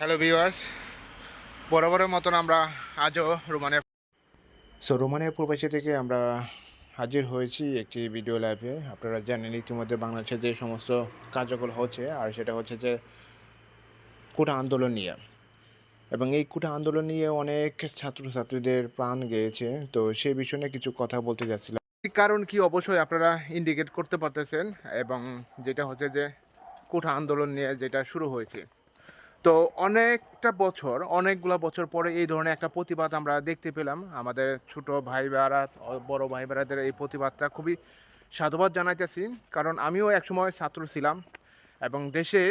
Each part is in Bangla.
হ্যালো ভিউয়ার্স বরাবরের মতন আমরা আজও রোমানিয়া সো রোমানিয়া প্রবাসী থেকে আমরা হাজির হয়েছি একটি ভিডিও লাইভে আপনারা জানেন ইতিমধ্যে বাংলাদেশে যে সমস্ত কার্যকর হচ্ছে আর সেটা হচ্ছে যে কোটা আন্দোলন নিয়ে। এবং এই কোটা আন্দোলন নিয়ে অনেক ছাত্রছাত্রীদের প্রাণ গিয়েছে। তো সেই বিষয়ে নিয়ে কিছু কথা বলতে যাচ্ছিলাম। কারণ কি অবশ্যই আপনারা ইন্ডিকেট করতে পারতেছেন এবং যেটা হচ্ছে যে কোটা আন্দোলন নিয়ে যেটা শুরু হয়েছে। তো অনেকটা বছর, অনেকগুলো বছর পরে এই ধরনের একটা প্রতিবাদ আমরা দেখতে পেলাম। আমাদের ছোট ভাই ভাইরা বড় ভাই ভাইরাদের এই প্রতিবাদটা খুবই সাধুবাদ জানাইতেছি। কারণ আমিও একসময় ছাত্র ছিলাম এবং দেশে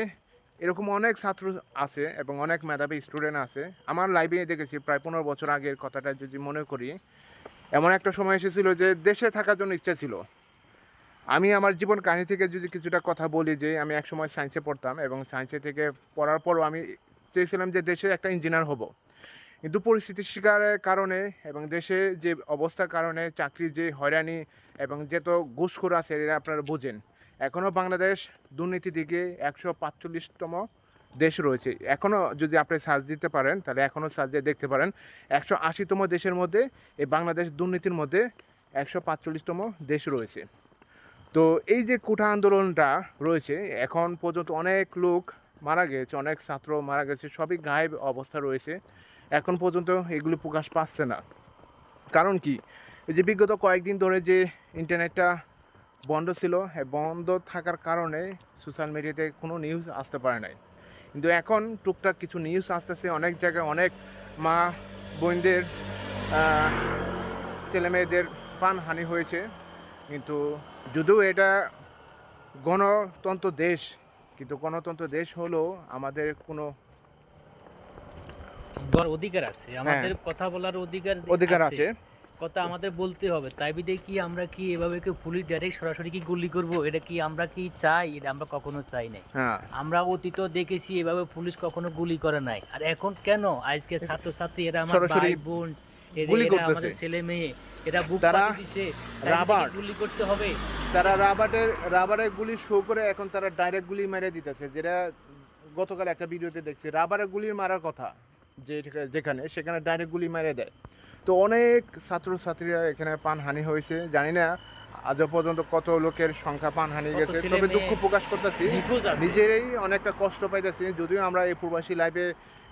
এরকম অনেক ছাত্র আছে এবং অনেক মেধাবী স্টুডেন্ট আছে। আমার লাইভে দেখেছি প্রায় পনেরো বছর আগের কথাটা যদি মনে করি, এমন একটা সময় এসেছিল যে দেশে থাকার জন্য ইচ্ছা ছিল। আমি আমার জীবন কাহিনী থেকে যদি কিছুটা কথা বলি যে আমি একসময় সায়েন্সে পড়তাম এবং সায়েন্সে থেকে পড়ার পরও আমি চেয়েছিলাম যে দেশে একটা ইঞ্জিনিয়ার হব। কিন্তু পরিস্থিতির শিকারের কারণে এবং দেশে যে অবস্থার কারণে চাকরির যে হয়রানি এবং যে তো ঘুষখোর আছে এরা আপনারা বোঝেন এখনও বাংলাদেশ দুর্নীতি দিকে একশো পাঁচচল্লিশতম দেশ রয়েছে। এখনও যদি আপনি সার্চ দিতে পারেন, তাহলে এখনও সার্চ দিয়ে দেখতে পারেন, একশো আশিতম দেশের মধ্যে এই বাংলাদেশ দুর্নীতির মধ্যে একশো পাঁচচল্লিশতম দেশ রয়েছে। তো এই যে কোঠা আন্দোলনটা রয়েছে, এখন পর্যন্ত অনেক লোক মারা গেছে, অনেক ছাত্র মারা গেছে, সবই গায়েব অবস্থা রয়েছে। এখন পর্যন্ত এগুলো প্রকাশ পাচ্ছে না। কারণ কি? এই যে বিগত কয়েকদিন ধরে যে ইন্টারনেটটা বন্ধ ছিল বন্ধ থাকার কারণে সোশ্যাল মিডিয়াতে কোনো নিউজ আসতে পারে নাই। কিন্তু এখন টুকটাক কিছু নিউজ আসতেছে, অনেক জায়গায় অনেক মা বোনদের ছেলেমেয়েদের প্রাণহানি হয়েছে। কিন্তু যদিও এটা গণতন্ত্র দেশ কিন্তু গণতন্ত্র দেশ হলেও আমাদের কোনো অধিকার আছে। আমাদের কথা বলার অধিকার হ্যাঁ। অধিকার আছে। কথা আমাদের বলতে হবে। তাই বিদে কি আমরা কি এভাবে কি পুলিশ ডাইরেক্ট সরাসরি কি গুলি করব? এটা কি আমরা কি চাই? এটা আমরা কখনো চাই নাই। হ্যাঁ। আমরা অতীত দেখেছি এভাবে পুলিশ কখনো গুলি করে নাই। আর এখন কেন? আজকে ছাত্রছাত্রী এরা আমার ভাই বোন এরা আমাদের ছেলে মেয়ে এরা বুক তারা দিছে তাই বিদে কি রাবার। গুলি করতে হবে। তারা রাবারের রাবারের গুলি শো করে এখন তারা ডাইরেক্ট গুলি মেরে দিতেছে যেটা গতকাল একটা ভিডিওতে দেখছি। রাবারের গুলি মারার কথা যে যেখানে সেখানে ডাইরেক্ট গুলি মেরে দেয়। তো অনেক ছাত্রছাত্রীরা এখানে প্রাণহানি হয়েছে জানি না আজও পর্যন্ত কত লোকের সংখ্যা প্রাণহানি কত গেছে তবে দুঃখ প্রকাশ করতেছি। নিজেরই অনেকটা কষ্ট পাইতেছি যদিও আমরা এই প্রবাসী লাইফে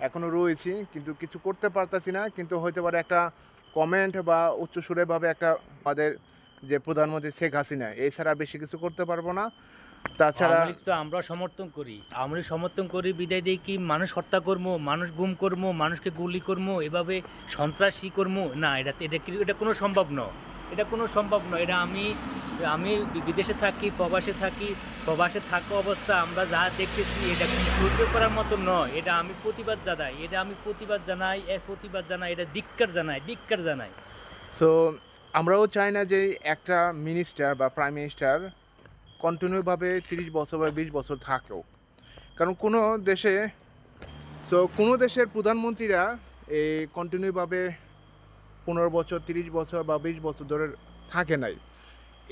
এখনও রয়েছি কিন্তু কিছু করতে পারতাছি না কিন্তু হয়তো পারে একটা কমেন্ট বা উচ্চসুরেভাবে একটা আমাদের যে প্রধানমন্ত্রী শেখ হাসিনা এছাড়া বেশি কিছু করতে পারব না। তাছাড়া তো আমরা সমর্থন করি। আমরা সমর্থন করি, বিদায় দিই কি মানুষ হত্যা কর্ম, মানুষ গুম করব মানুষকে গুলি করব এভাবে সন্ত্রাসী কর্ম? না, এটা এটা এটা কোনো সম্ভব নয়। এটা কোনো সম্ভব নয়। এটা আমি আমি বিদেশে থাকি, প্রবাসে থাকি, প্রবাসে থাকা অবস্থা আমরা যা দেখতেছি এটা সহ্য করার মতো নয়। এটা আমি প্রতিবাদ জানাই। এটা আমি প্রতিবাদ জানাই এক প্রতিবাদ জানাই, এটা ধিক্কার জানাই ধিক্কার জানাই। সো আমরাও চাই না যে একটা মিনিস্টার বা প্রাইম মিনিস্টার কন্টিনিউভাবে তিরিশ বছর বা বিশ বছর থাকেও কারণ কোনো দেশে সো কোনো দেশের প্রধানমন্ত্রীরা এই কন্টিনিউভাবে পনেরো বছর, তিরিশ বছর বা বিশ বছর ধরে থাকে নাই।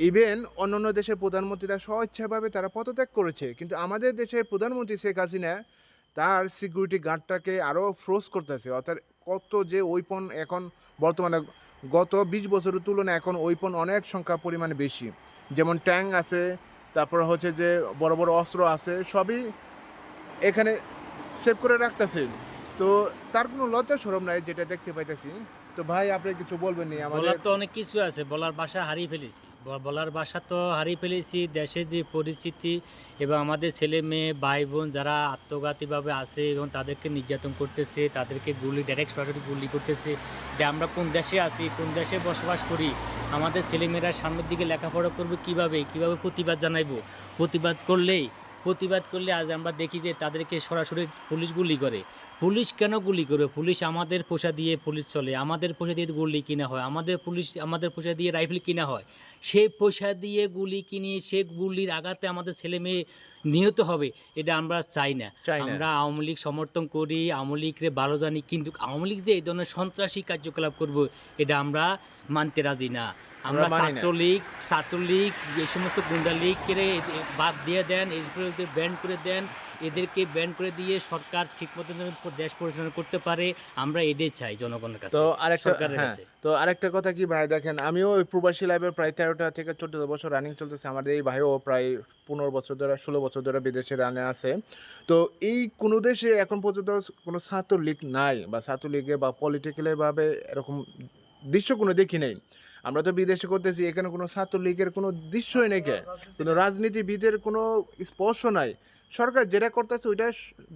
ইভেন অন্যান্য দেশের প্রধানমন্ত্রীরা স্বেচ্ছাভাবে তারা পদত্যাগ করেছে। কিন্তু আমাদের দেশের প্রধানমন্ত্রী শেখ হাসিনা তার সিকিউরিটি গার্ডটাকে আরও ফ্রোজ করতেছে। অর্থাৎ কত যে ওইপন এখন বর্তমানে, গত বিশ বছরের তুলনায় এখন ওইপন অনেক সংখ্যা পরিমাণে বেশি। যেমন ট্যাঙ্ক আছে, তারপর হচ্ছে যে বড় বড় অস্ত্র আছে, সবই এখানে সেভ করে রাখতেছে। তো তার কোনো লজ্জা সরম নাই যেটা দেখতে পাইতেছি। তো ভাই, আপনি কিছু বলবেন নি আমাদের বলার তো অনেক কিছু আছে, বলার ভাষা হারিয়ে ফেলেছি। বলার ভাষা তো হারিয়ে ফেলেছি দেশের যে পরিস্থিতি এবং আমাদের ছেলে মেয়ে, ভাই বোন যারা আত্মঘাতীভাবে আছে এবং তাদেরকে নির্যাতন করতেছে, তাদেরকে গুলি ডাইরেক্ট সরাসরি গুলি করতেছে, যে আমরা কোন দেশে আছি, কোন দেশে বসবাস করি, আমাদের ছেলেমেয়েরা সামনের দিকে লেখাপড়া করবে কীভাবে কীভাবে প্রতিবাদ জানাইবো? প্রতিবাদ করলেই, প্রতিবাদ করলে আজ আমরা দেখি যে তাদেরকে সরাসরি পুলিশ গুলি করে। পুলিশ কেন গুলি করবে? পুলিশ আমাদের পয়সা দিয়ে পুলিশ চলে। আমাদের পয়সা দিয়ে গুলি কিনা হয়? আমাদের পুলিশ আমাদের পয়সা দিয়ে রাইফেল কিনা হয়? সেই পয়সা দিয়ে গুলি কিনে সে গুলির আঘাতে আমাদের ছেলে মেয়ে নিহত হবে এটা আমরা চাই না। আমরা আওয়ামী লীগ সমর্থন করি আওয়ামী লীগরে ভালো জানি কিন্তু আওয়ামী লীগ যে এই ধরনের সন্ত্রাসী কার্যকলাপ করব এটা আমরা মানতে রাজি না। আমরা। ছাত্রলীগ ছাত্রলীগ এই সমস্ত গুন্ডা লীগকে বাদ দিয়ে দেন এরপরে ব্যান্ড করে দেন এদেরকে ব্যান করে দিয়ে সরকার ঠিকমতো দেশ পরিচালনা করতে পারে আমরা এটাই চাই জনগণের কাছে তো আরেকটা হ্যাঁ কাছে। তো আরেকটা কথা কি ভাই দেখেন আমিও প্রবাসী লাইফের প্রায় তেরোটা থেকে চোদ্দ বছর রানিং চলতেছে আমাদের এই ভাইও প্রায় পনেরো বছর ধরে ষোলো বছর ধরে বিদেশে রানে আছে। তো এই কোনো দেশে এখন পর্যন্ত কোনো ছাত্র লীগ নাই বা ছাত্র লীগে বা পলিটিক্যালি ভাবে এরকম দৃশ্য কোনো দেখি নেই। আমরা তো বিদেশে করতেছি, এখানে কোনো ছাত্রলীগের কোনো দৃশ্যই নেই কে? কোনো রাজনীতিবিদের কোনো স্পর্শ নাই। সরকার যেটা করতেছে ওইটা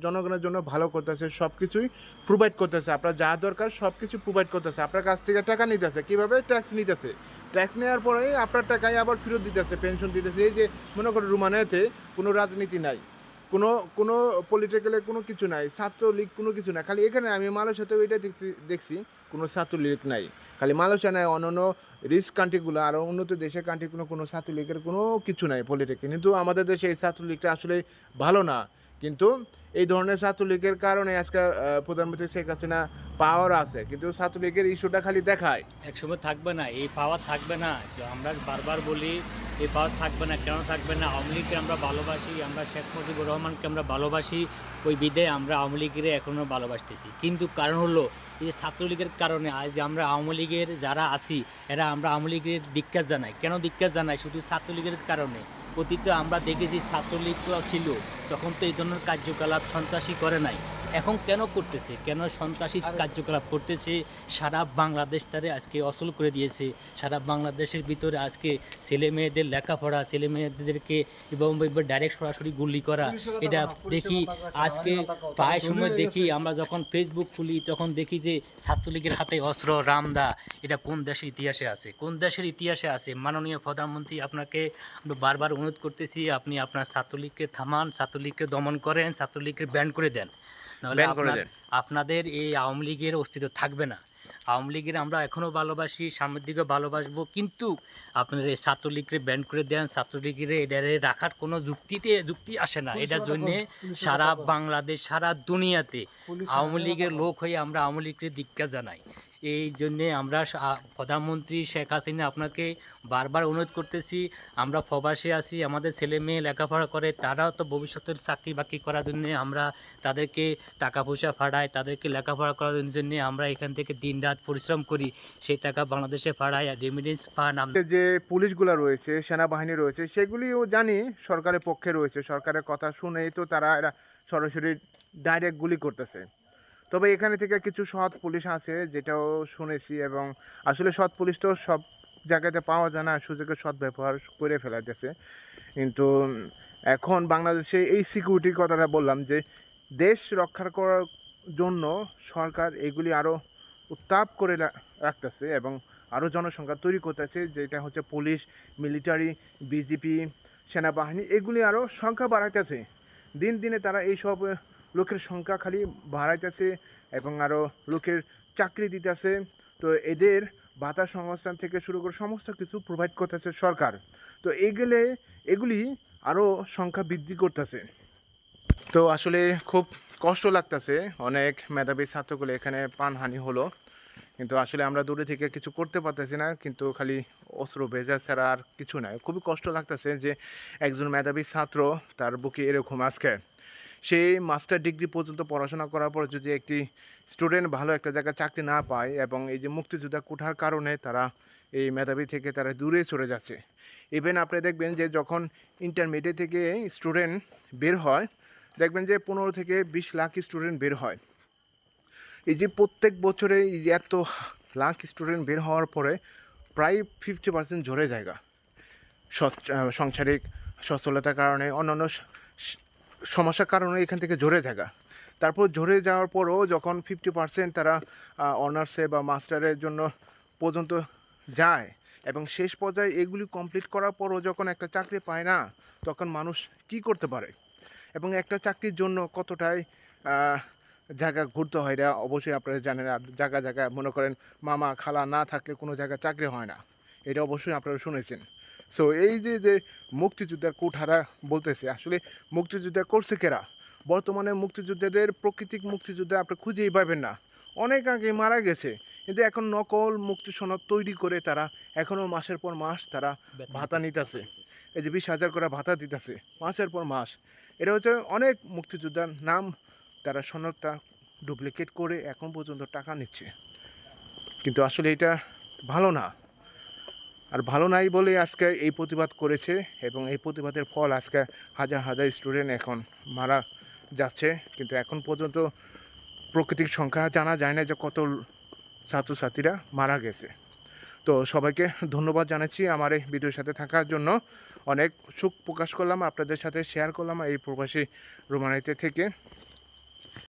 জনগণের জন্য ভালো করতেছে সব কিছুই প্রোভাইড করতেছে। আপনার যা দরকার সব কিছু প্রোভাইড করতেছে। আপনার কাছ থেকে টাকা নিতেছে, কীভাবে? ট্যাক্স নিতেছে। ট্যাক্স নেওয়ার পরে আপনার টাকায় আবার ফেরত দিতেছে পেনশন দিতেছে। এই যে মনে করো রুমানিয়াতে কোনো রাজনীতি নাই। কোনো কোনো পলিটিক্যালে কোনো কিছু নাই, ছাত্রলীগ কোনো কিছু নাই। খালি এখানে আমি মালয়েশিয়াতেও এটা দেখছি দেখছি, কোনো ছাত্র লীগ নাই। খালি মালয়েশিয়া নাই অন্য অন্য রিস্ক কান্ট্রিগুলো আরও উন্নত দেশের কান্ট্রিগুলো কোনো ছাত্রলীগের কোনো কিছু নাই পলিটিক্যাল কিন্তু আমাদের দেশে এই ছাত্র লীগটা আসলে ভালো না। কিন্তু এই ধরনের ছাত্রলীগের কারণে আজকে প্রধানমন্ত্রী শেখ হাসিনা পাওয়ার আছে, কিন্তু ছাত্রলীগের ইস্যুটা খালি দেখায়। একসময় থাকবে না, এই পাওয়ার থাকবে না। আমরা বারবার বলি, এই পাওয়ার থাকবে না, কেন থাকবে না? আওয়ামী লীগকে আমরা ভালোবাসি, আমরা শেখ মুজিবুর রহমানকে আমরা ভালোবাসি, ওই বিদে আমরা আওয়ামী লীগের এখনও ভালোবাসতেছি। কিন্তু কারণ হলো, এই ছাত্রলীগের কারণে আজ আমরা আওয়ামী লীগের যারা আছি, এরা আমরা আওয়ামী লীগের ধিক্কার জানাই। কেন ধিক্কার জানাই? শুধু ছাত্রলীগের কারণে। অতীতে আমরা দেখেছি ছাত্রলীগ ছিল তখন তো এই ধরনের কার্যকলাপ সন্ত্রাসী করে নাই। এখন কেন করতেছে? কেন সন্ত্রাসী কার্যকলাপ করতেছে? সারা বাংলাদেশ তারে আজকে অসল করে দিয়েছে। সারা বাংলাদেশের ভিতরে আজকে ছেলে মেয়েদের লেখাপড়া ছেলে মেয়েদেরকে এবং ডাইরেক্ট সরাসরি গুলি করা এটা দেখি আজকে প্রায় সময় দেখি আমরা যখন ফেসবুক খুলি তখন দেখি যে ছাত্রলীগের হাতে অস্ত্র রামদা এটা কোন দেশের ইতিহাসে আছে? কোন দেশের ইতিহাসে আছে? মাননীয় প্রধানমন্ত্রী আপনাকে আমরা বারবার অনুরোধ করতেছি আপনি আপনার ছাত্রলীগকে থামান ছাত্রলীগকে দমন করেন ছাত্রলীগকে ব্যান করে দেন। নাহলে। আপনাদের এই আওয়ামী লীগের অস্তিত্ব থাকবে না। আওয়ামী লীগের আমরা এখনও ভালোবাসি সামনের দিকে ভালোবাসবো কিন্তু আপনারা এই ছাত্রলীগকে ব্যান করে দেন ছাত্রলীগের এটারে রাখার কোনো যুক্তিতে যুক্তি আসে না। এটার জন্য সারা বাংলাদেশ সারা দুনিয়াতে আওয়ামী লীগের লোক হয়ে আমরা আওয়ামী লীগকে দীক্ষা জানাই। এই জন্যে আমরা প্রধানমন্ত্রী শেখ হাসিনা আপনাকে বারবার অনুরোধ করতেছি। আমরা প্রবাসে আসি আমাদের ছেলে মেয়ে লেখাপড়া করে, তারাও তো ভবিষ্যতের চাকরি বাকরি করার জন্য আমরা তাদেরকে টাকা পয়সা ফাড়াই, তাদেরকে লেখাপড়া করার জন্য আমরা এখান থেকে দিন রাত পরিশ্রম করি। সেই টাকা বাংলাদেশে ফাড়াই রেমিডেন্স ফান্ড যে পুলিশগুলো রয়েছে, সেনাবাহিনী রয়েছে, সেগুলিও জানি সরকারের পক্ষে রয়েছে, সরকারের কথা শুনেই তো তারা এরা সরাসরি ডাইরেক্ট গুলি করতেছে। তবে এখানে থেকে কিছু সৎ পুলিশ আছে, যেটাও শুনেছি এবং আসলে সৎ পুলিশ তো সব জায়গাতে পাওয়া যায় না, সুযোগের সৎ ব্যবহার করে ফেলা ফেলাইতেছে কিন্তু এখন বাংলাদেশে এই সিকিউরিটির কথাটা বললাম যে, দেশ রক্ষা করার জন্য সরকার এগুলি আরও উত্তাপ করে রাখতেছে এবং আরও জনসংখ্যা তৈরি করতেছে, যেটা হচ্ছে পুলিশ মিলিটারি বিজেপি সেনাবাহিনী, এগুলি আরও সংখ্যা বাড়াইতেছে। দিন দিনে তারা এইসব লোকের সংখ্যা খালি বাড়াইতেছে এবং আরও লোকের চাকরি দিতেছে। তো এদের ভাতা সংস্থান থেকে শুরু করে সমস্ত কিছু প্রোভাইড করতেছে সরকার। তো এগুলো, এগুলি আরও সংখ্যা বৃদ্ধি করতেছে। তো আসলে খুব কষ্ট লাগতেছে। অনেক মেধাবী ছাত্রগুলো এখানে প্রাণহানি হলো। কিন্তু আসলে আমরা দূরে থেকে কিছু করতে পারতেছি না, কিন্তু খালি অস্ত্র, ভেজা ছাড়া আর কিছু নাই। খুবই কষ্ট লাগতেছে যে একজন মেধাবী ছাত্র তার বুকে এরকম আজকে। সে মাস্টার ডিগ্রি পর্যন্ত পড়াশোনা করার পর যদি একটি স্টুডেন্ট ভালো একটা জায়গায় চাকরি না পায় এবং এই যে মুক্তিযোদ্ধা কোঠার কারণে তারা এই মেধাবী থেকে তারা দূরে সরে যাচ্ছে। ইভেন আপনি দেখবেন যে যখন ইন্টারমিডিয়েট থেকে স্টুডেন্ট বের হয়, দেখবেন যে পনেরো থেকে বিশ লাখ স্টুডেন্ট বের হয়। এই যে প্রত্যেক বছরে এত লাখ স্টুডেন্ট বের হওয়ার পরে প্রায় ফিফটি পার্সেন্ট ঝরে জায়গা। সংসারিক সচ্ছলতার কারণে অন্যান্য সমস্যার কারণে এখান থেকে ঝরে থাকা। তারপর ঝরে যাওয়ার পরও যখন ফিফটি পার্সেন্ট তারা অনার্সে বা মাস্টারের জন্য পর্যন্ত যায় এবং শেষ পর্যায়ে এগুলি কমপ্লিট করার পরও যখন একটা চাকরি পায় না, তখন মানুষ কি করতে পারে? এবং একটা চাকরির জন্য কতটাই জায়গা ঘুরতে হয় এটা অবশ্যই আপনারা জানেন। আর জায়গা জায়গা মনে করেন মামা খালা না থাকলে কোনো জায়গায় চাকরি হয় না। এটা অবশ্যই আপনারা শুনেছেন। সো এই যে যে মুক্তিযোদ্ধার কোঠারা বলতেছে আসলে মুক্তিযোদ্ধা করছে কেরা? বর্তমানে মুক্তিযোদ্ধাদের প্রকৃতিক মুক্তিযোদ্ধা আপনি খুঁজেই পাবেন না। অনেক আগে মারা গেছে কিন্তু এখন নকল মুক্তি সনদ তৈরি করে তারা এখনও মাসের পর মাস তারা ভাতা নিতেছে। এই যে বিশ হাজার করে ভাতা দিতেছে মাসের পর মাস। এটা হচ্ছে অনেক মুক্তিযোদ্ধার নাম তারা সনদটা ডুপ্লিকেট করে এখন পর্যন্ত টাকা নিচ্ছে। কিন্তু আসলে এটা ভালো না। আর ভালো নাই বলে আজকে এই প্রতিবাদ করেছে এবং এই প্রতিবাদের ফল আজকে হাজার হাজার স্টুডেন্ট এখন মারা যাচ্ছে। কিন্তু এখন পর্যন্ত প্রকৃতির সংখ্যা জানা যায় না যে কত ছাত্রছাত্রীরা মারা গেছে। তো সবাইকে ধন্যবাদ জানাচ্ছি আমার এই ভিডিওর সাথে থাকার জন্য। অনেক সুখ প্রকাশ করলাম, আপনাদের সাথে শেয়ার করলাম এই প্রবাসী রোমানিতে থেকে।